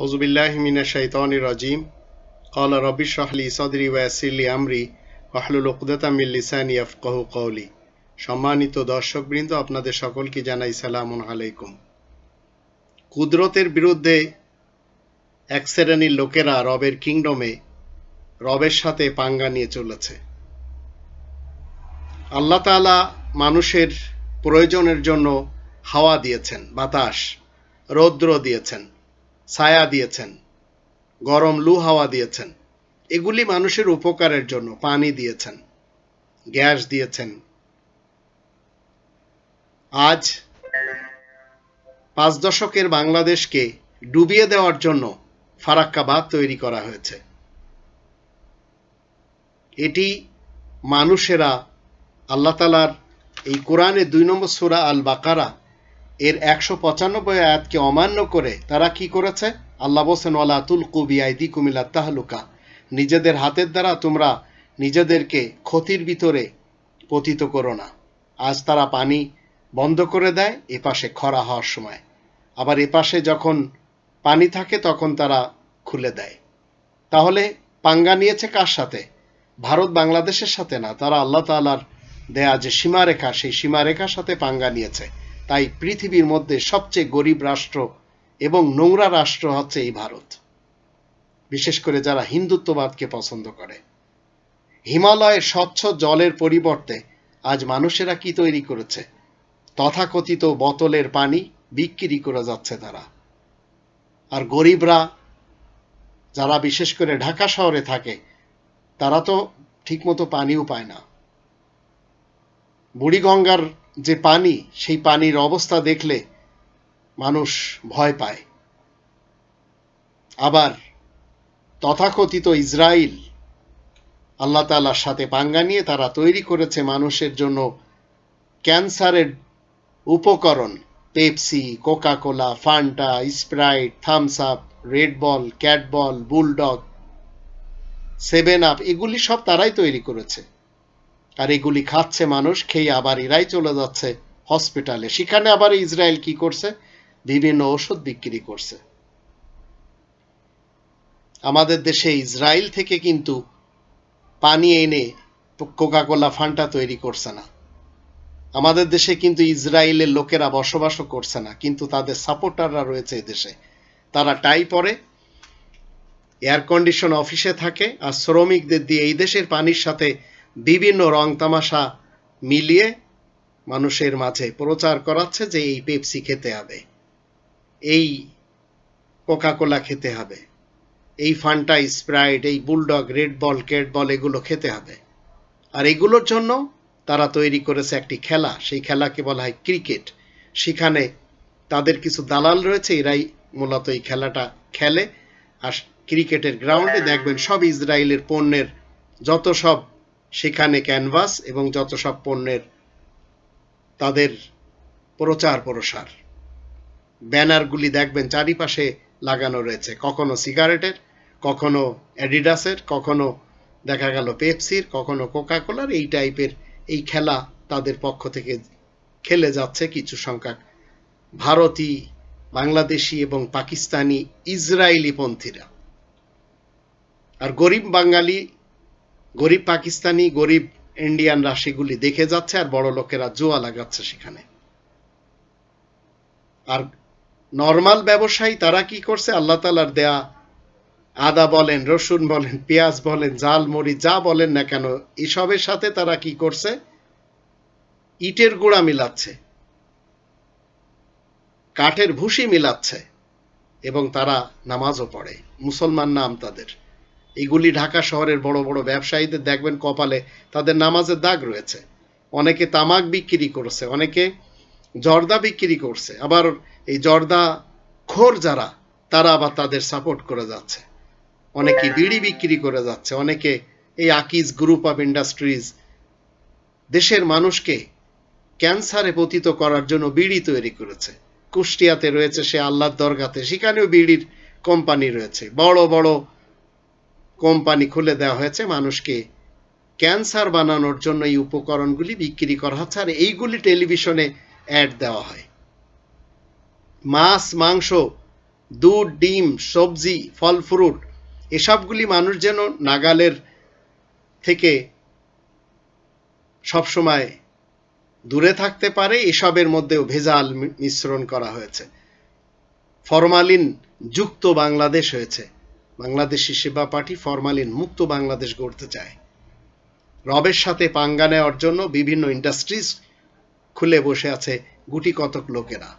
হজুবিল্লাহমিনা শাইতান রাজিম কলা রবি শাহলি সদরি ওয়াসিল্লি আমরি ওয়াহলুল উকদাতামিল লিসানি আফকাহ কৌলি সম্মানিত দর্শকবৃন্দ, আপনাদের সকলকে জানাই সালামুন আলাইকুম। কুদরতের বিরুদ্ধে এক শ্রেণির লোকেরা রবের কিংডমে রবের সাথে পাঙ্গা নিয়ে চলেছে। আল্লাহ তালা মানুষের প্রয়োজনের জন্য হাওয়া দিয়েছেন, বাতাস, রৌদ্র দিয়েছেন। ছায়া দিয়েছেন, গরম লু হাওয়া দিয়েছেন, এগুলি মানুষের উপকারের জন্য পানি দিয়েছেন, গ্যাস দিয়েছেন। আজ পাঁচ দশকের বাংলাদেশকে ডুবিয়ে দেওয়ার জন্য ফারাক্কাবাদ তৈরি করা হয়েছে। এটি মানুষেরা আল্লাহ তালার এই কোরআনের দুই নম্বর সুরা আল বাকারা এর একশো পঁচানব্বই আয়াতকে অমান্য করে তারা কি করেছে? আল্লাহ বলছেন, ওয়ালা কুবি আইদি কুমিল্লা তাহলুকা। নিজেদের হাতের দ্বারা তোমরা নিজেদেরকে ক্ষতির ভিতরে পতিত করো না। আজ তারা পানি বন্ধ করে দেয়, এপাশে খরা হওয়ার সময়। আবার এপাশে যখন পানি থাকে, তখন তারা খুলে দেয়। তাহলে পাঙ্গা নিয়েছে কার সাথে? ভারত বাংলাদেশের সাথে না। তারা আল্লাহ তালার দেয়া যে সীমারেখা, সেই সীমারেখার সাথে পাঙ্গা নিয়েছে। তাই পৃথিবীর মধ্যে সবচেয়ে গরিব রাষ্ট্র এবং নোংরা রাষ্ট্র হচ্ছে এই ভারত। বিশেষ করে যারা হিন্দুত্ববাদকে পছন্দ করে। হিমালয়ের স্বচ্ছ জলের পরিবর্তে আজ মানুষেরা কি তৈরি করেছে? তথাকথিত বোতলের পানি বিক্রি করে যাচ্ছে তারা। আর গরিবরা, যারা বিশেষ করে ঢাকা শহরে থাকে, তারা তো ঠিকমতো পানিও পায় না। বুড়িগঙ্গার যে পানি, সেই পানির অবস্থা দেখলে মানুষ ভয় পায়। আবার তথাকথিত ইসরায়েল আল্লাহ তালার সাথে পাঙ্গা নিয়ে তারা তৈরি করেছে মানুষের জন্য ক্যান্সারের উপকরণ, Pepsi Coca Cola Fanta, Sprite, Thums Up, Red Bull, Cat Bull, Bulldog, seven up, এগুলি সব তারাই তৈরি করেছে। আর এগুলি খাচ্ছে মানুষ, খেয়ে আবার এরাই চলে যাচ্ছে হসপিটালে সেখানে আবার ইসরায়েল কি করছে? বিভিন্ন ওষুধ বিক্রি করছে। আমাদের দেশে ইসরায়েল থেকে কিন্তু পানি এনে কোকা কোলা ফান্টা তৈরি করছে না। আমাদের দেশে কিন্তু ইসরায়েলের লোকেরা বসবাসও করছে না, কিন্তু তাদের সাপোর্টাররা রয়েছে দেশে। তারা টাই পরে এয়ার কন্ডিশন অফিসে থাকে, আর শ্রমিকদের দিয়ে এই দেশের পানির সাথে বিভিন্ন রং তামাশা মিলিয়ে মানুষের মাঝে প্রচার করাচ্ছে যে এই পেপসি খেতে হবে, এই কোকা কোলা খেতে হবে, এই ফান্টা স্প্রাইট, এই Bulldog, Red Bull Cat Bull এগুলো খেতে হবে। আর এগুলোর জন্য তারা তৈরি করেছে একটি খেলা, সেই খেলাকে বলা হয় ক্রিকেট। সেখানে তাদের কিছু দালাল রয়েছে, এরাই মূলত এই খেলাটা খেলে। আর ক্রিকেটের গ্রাউন্ডে দেখবেন সব ইসরায়েলের পণ্যের যত সব সেখানে ক্যানভাস এবং যত সব পণ্যের তাদের প্রচার প্রসার। ব্যানারগুলি দেখবেন চারিপাশে লাগানো রয়েছে। কখনো সিগারেটের, কখনো অ্যাডিডাসের, কখনো দেখা গেল পেপসির, কখনো কোকা কোলার এই টাইপের এই খেলা তাদের পক্ষ থেকে খেলে যাচ্ছে কিছু সংখ্যক ভারতী, বাংলাদেশি এবং পাকিস্তানি, ইসরায়েলি পন্থীরা। আর গরিব বাঙালি গরিব পাকিস্তানি, গরিব ইন্ডিয়ানরা সেগুলি দেখে যাচ্ছে আর বড় লোকেরা জোয়া লাগাচ্ছে সেখানে। আর নর্মাল ব্যবসায়ী তারা কি করছে? আল্লাহ তালার দেয়া আদা বলেন, রসুন বলেন, পেঁয়াজ বলেন জাল মরি যা বলেন না কেন, এসবের সাথে তারা কি করছে? ইটের গুঁড়া মিলাচ্ছে। কাঠের ভুসি মিলাচ্ছে। এবং তারা নামাজও পড়ে। মুসলমান নাম তাদের। এগুলি ঢাকা শহরের বড় বড় ব্যবসায়ীদের দেখবেন কপালে, তাদের নামাজের দাগ রয়েছে। অনেকে তামাক বিক্রি করছে, অনেকে জর্দা বিক্রি করছে। আবার এই জর্দা খোর যারা, তারা আবার তাদের সাপোর্ট করে যাচ্ছে। অনেকে বিড়ি বিক্রি করে যাচ্ছে, অনেকে এই আকিজ গ্রুপ অফ ইন্ডাস্ট্রিজ দেশের মানুষকে ক্যান্সারে পতিত করার জন্য বিড়ি তৈরি করেছে। কুষ্টিয়াতে রয়েছে সে আল্লাহর দরগাতে, সেখানেও বিড়ির কোম্পানি রয়েছে। বড় বড় কোম্পানি খুলে দেওয়া হয়েছে মানুষকে ক্যান্সার বানানোর জন্য এই উপকরণগুলি বিক্রি করা হচ্ছে আর এইগুলি টেলিভিশনে অ্যাড দেওয়া হয়। মাছ, মাংস, দুধ, ডিম, সবজি, ফল, ফ্রুট এসবগুলি মানুষ যেন নাগালের থেকে সবসময় দূরে থাকতে পারে, এসবের মধ্যেও ভেজাল মিশ্রণ করা হয়েছে। ফরমালিন যুক্ত বাংলাদেশ হয়েছে। বাংলাদেশি সেবা পার্টি ফরমালিন মুক্ত বাংলাদেশ গড়তে চায়। রবের সাথে পাঙ্গা নেওয়ার জন্য বিভিন্ন ইন্ডাস্ট্রিজ খুলে বসে আছে গুটি কতক লোকেরা।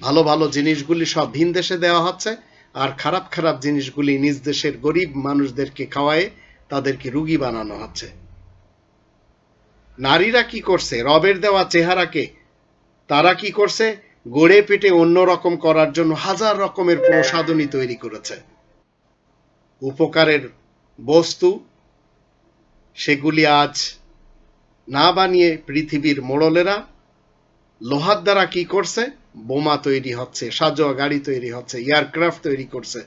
ভালো ভালো জিনিসগুলি সব ভিন দেশে দেওয়া হচ্ছে আর খারাপ খারাপ জিনিসগুলি নিজ দেশের গরিব মানুষদেরকে খাওয়ায়ে তাদেরকে রুগী বানানো হচ্ছে। নারীরা কি করছে? রবের দেওয়া চেহারাকে তারা কি করছে? গড়ে পেটে অন্যরকম করার জন্য হাজার রকমের প্রসাধনী তৈরি করেছে। উপকারের বস্তু, সেগুলি আজ না বানিয়ে পৃথিবীর মোড়লেরা লোহার দ্বারা কি করছে? বোমা তৈরি হচ্ছে সাজোয়া গাড়ি তৈরি হচ্ছে, এয়ারক্রাফট তৈরি করছে,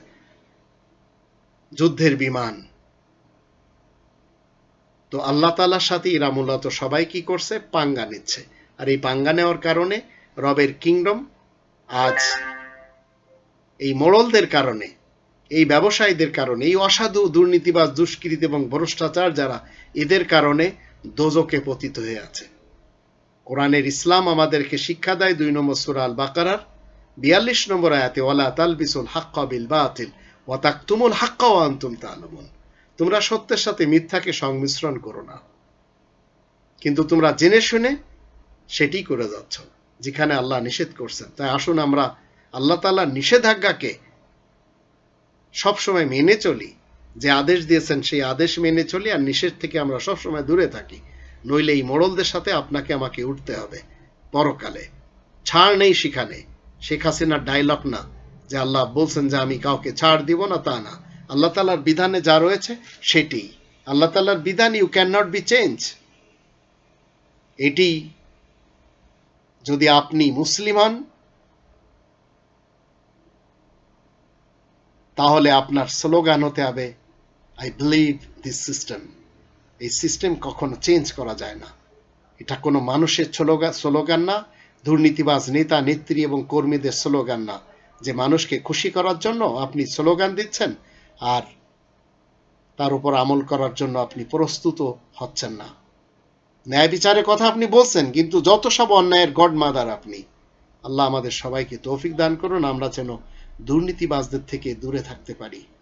যুদ্ধের বিমান। তো আল্লাহ তালার সাথে এরা মূলত সবাই কি করছে? পাঙ্গা নিচ্ছে। আর এই পাঙ্গা নেওয়ার কারণে রবের কিংডম আজ এই মোড়লদের কারণে এই ব্যবসায়ীদের কারণে, এই অসাধু দুর্নীতিবাজ দুষ্কৃত এবং ভ্রষ্টাচার যারা, এদের কারণে দোজকে পতিত হয়ে আছে। কোরআনের ইসলাম আমাদেরকে শিক্ষা দেয় দুই নম্বর সুরা আল বাকারার বিয়াল্লিশ নম্বর আয়াতে, ওয়ালা তালবিসুল হাক্কা বিল বাতিল, ওয়া তাকতুমুল হাক্কা ওয়া আনতুম তা'লামুন তোমরা সত্যের সাথে মিথ্যাকে সংমিশ্রণ করো না। কিন্তু তোমরা জেনে শুনে সেটি করে যাচ্ছ, যেখানে আল্লাহ নিষেধ করছেন। তাই আসুন আমরা আল্লাহ তাআলার নিষেধাজ্ঞাকে সবসময় মেনে চলি। যে আদেশ দিয়েছেন সেই আদেশ মেনে চলি আর নিষেধ থেকে আমরা সবসময় দূরে থাকি। নইলে এই মোড়লদের সাথে আপনাকে আমাকে উঠতে হবে। পরকালে। ছাড় নেই সেখানে। শেখ হাসিনার ডায়লগ না। যে আল্লাহ বলছেন যে আমি কাউকে ছাড় দিব না, তা না। আল্লাহ তালার বিধানে যা রয়েছে সেটি। আল্লাহ তালার বিধান you can not be change এটি যদি আপনি মুসলিম হন তাহলে আপনার স্লোগান হতে হবে আই বিলিভ দিস সিস্টেম এই সিস্টেম কখনো চেঞ্জ করা যায় না। এটা কোনো মানুষের স্লোগান না, দুর্নীতিবাজ নেতা, নেত্রী এবং কর্মীদের স্লোগান না। যে মানুষকে খুশি করার জন্য আপনি স্লোগান দিচ্ছেন আর তার উপর আমল করার জন্য আপনি প্রস্তুত হচ্ছেন না। ন্যায় বিচারের কথা আপনি বলছেন, কিন্তু যত সব অন্যায়ের গডমাদার আপনি, আল্লাহ আমাদের সবাইকে তৌফিক দান করুন, আমরা যেন দুর্নীতিবাজদের থেকে দূরে থাকতে পারি।